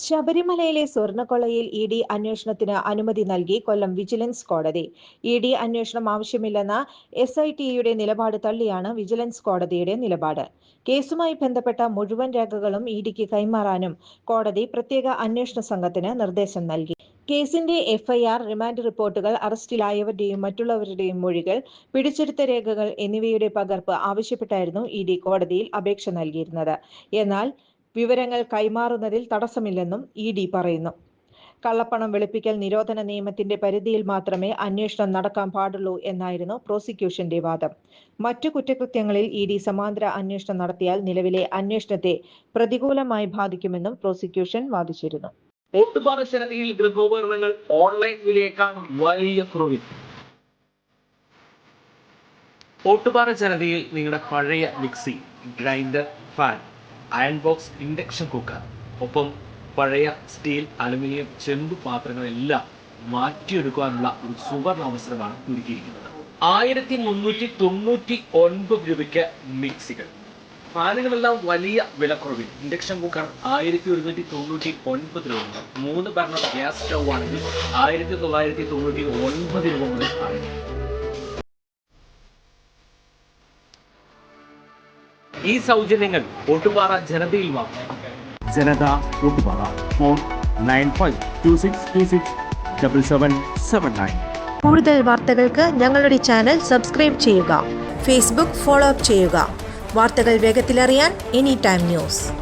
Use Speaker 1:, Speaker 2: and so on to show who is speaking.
Speaker 1: ശബരിമലയിലെ സ്വർണക്കൊള്ളയിൽ E D അന്വേഷണത്തിന് അനുമതി നൽകി കൊല്ലം വിജിലൻസ് കോടതി. ഇ ഡി അന്വേഷണം ആവശ്യമില്ലെന്ന എസ് ഐ ടിയുടെ നിലപാട് തള്ളിയാണ് വിജിലൻസ് കോടതിയുടെ നിലപാട്. കേസുമായി ബന്ധപ്പെട്ട മുഴുവൻ രേഖകളും ഇ ഡിക്ക് കൈമാറാനും കോടതി പ്രത്യേക അന്വേഷണ സംഘത്തിന് നിർദ്ദേശം നൽകി. കേസിന്റെ എഫ്ഐആർ റിമാൻഡ് റിപ്പോർട്ടുകൾ അറസ്റ്റിലായവരുടെയും മറ്റുള്ളവരുടെയും മൊഴികൾ പിടിച്ചെടുത്ത രേഖകൾ എന്നിവയുടെ പകർപ്പ് ആവശ്യപ്പെട്ടായിരുന്നു ഇ ഡി കോടതിയിൽ അപേക്ഷ നൽകിയിരുന്നത്. എന്നാൽ വിവരങ്ങൾ കൈമാറുന്നതിൽ തടസ്സമില്ലെന്നും ഇ ഡി പറയുന്നു. കള്ളപ്പണം വെളുപ്പിക്കൽ നിരോധന നിയമത്തിന്റെ പരിധിയിൽ മാത്രമേ അന്വേഷണം നടക്കാൻ പാടുള്ളൂ എന്നായിരുന്നു പ്രോസിക്യൂഷന്റെ വാദം. മറ്റു കുറ്റകൃത്യങ്ങളിൽ ഇ ഡി സമാന്തര അന്വേഷണം നടത്തിയാൽ നിലവിലെ അന്വേഷണത്തെ പ്രതികൂലമായി ബാധിക്കുമെന്നും പ്രോസിക്യൂഷൻ വാദിച്ചിരുന്നു.
Speaker 2: ഗൃഹോപകരണങ്ങൾ ഓൺലൈൻ വലിയ ഓട്ടുപാറ ജനതയിൽ നിങ്ങളുടെ പഴയ mixie grinder fan. Iron box induction cooker ഒപ്പം പഴയ സ്റ്റീൽ അലുമിനിയം ചെമ്പ് പാത്രങ്ങളെല്ലാം മാറ്റിയെടുക്കാനുള്ള ഒരു സുവർണ അവസരമാണ് ഒരുക്കിയിരിക്കുന്നത്. ആയിരത്തി മുന്നൂറ്റി തൊണ്ണൂറ്റി ഒൻപത് രൂപയ്ക്ക് മിക്സികൾ. ഫാനുകളെല്ലാം വലിയ വിലക്കുറവിൽ. ഇൻഡക്ഷൻ കുക്കർ ആയിരത്തി ഒരുന്നൂറ്റി തൊണ്ണൂറ്റി ഒൻപത് രൂപ മൂന്ന് ബർണർ ഗ്യാസ് സ്റ്റൗ ആണെങ്കിൽ ആയിരത്തി തൊള്ളായിരത്തി തൊണ്ണൂറ്റി ഒൻപത് രൂപ മുതൽ ആണ് ഈ സൗജന്യങ്ങൾ Ottupara ജനതയിൽ
Speaker 3: Janatha Ottupara phone nine five two six two six double seven seven nine.
Speaker 4: കൂടുതൽ വാർത്തകൾക്ക് ഞങ്ങളുടെ ചാനൽ സബ്സ്ക്രൈബ് ചെയ്യുക. ഫേസ്ബുക്ക് ഫോളോ അപ്പ് ചെയ്യുക. വാർത്തകൾ വേഗത്തിലറിയാൻ എനി ടൈം ന്യൂസ്.